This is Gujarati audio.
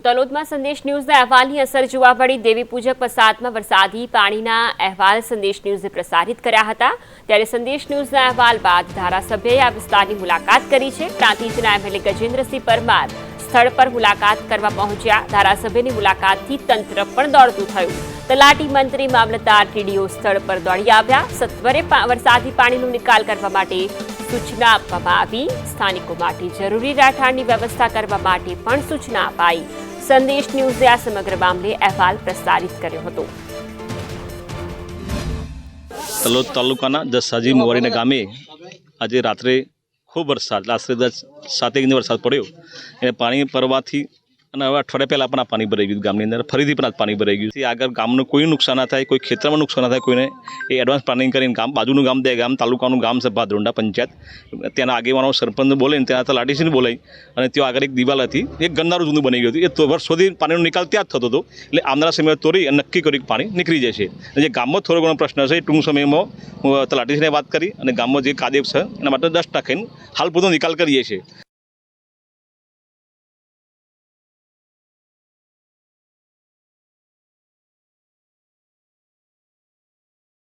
તો તલોદમાં સંદેશ ન્યૂઝના અહેવાલની અસર જોવા મળી. દેવી પૂજક વસાહતમાં વરસાદી પાણીના અહેવાલ સંદેશ ન્યૂઝે પ્રસારિત કર્યા હતા. ત્યારે સંદેશ ન્યૂઝના અહેવાલ બાદ ધારાસભ્યએ આ વિસ્તારની મુલાકાત કરી છે. પ્રાંતિજના એમએલએ ગજેન્દ્રસિંહ પરમાર સ્થળ પર મુલાકાત કરવા પહોંચ્યા. ધારાસભ્યની મુલાકાતથી તંત્ર પણ દોડતું થયું. તલાટી મંત્રી મામલતદાર ટીડીઓ સ્થળ પર દોડી આવ્યા. સત્વરે વરસાદી પાણીનો નિકાલ કરવા માટે સૂચના આપવામાં આવી. સ્થાનિકો માટે જરૂરી રહેઠાણની વ્યવસ્થા કરવા માટે પણ સૂચના અપાઈ. સંદેશ ન્યૂઝે આ સમગ્ર મામલે અહેવાલ પ્રસારિત કર્યો હતો. તલોદ તાલુકાના જસાજી મોવારીના ગામે આજે રાત્રે ખૂબ વરસાદ આશરે દસ સાત ઇંચ વરસાદ પડ્યો. અને પાણી પરવાથી અને હવે અઠવાડિયા પહેલાં પણ આ પાણી ભરાઈ ગયું ગામની અંદર. ફરીથી પણ આ પાણી ભરાઈ ગયું આગળ ગામનું કોઈ નુકસાન ના થાય, કોઈ ખેતરમાં નુકસાન ના થાય, કોઈને એ એડવાન્સ પ્લાનિંગ કરીને ગામ, બાજુનું ગામ, દે ગામ, તાલુકાનું ગામ છે ભાદરોંડા પંચાયત, ત્યાંના આગેવાનો, સરપંચ બોલે ને ત્યાં તલાટીસીને બોલાવી અને ત્યાં આગળ એક દિવાલ હતી, એક ગંદારું જૂનું બની ગયું હતું. એ તો વર્ષોથી પાણીનો નિકાલ ત્યાં જ થતો હતો. એટલે આવનારા સમયે તોરી અને નક્કી કરી પાણી નીકળી જશે. અને જે ગામમાં થોડો ઘણો પ્રશ્ન છે, ટૂંક સમયમાં હું તલાટીસીને વાત કરી અને ગામમાં જે કાદેવ છે, એના માટે દસ ટકા હાલ પૂરતો નિકાલ કરીએ છીએ.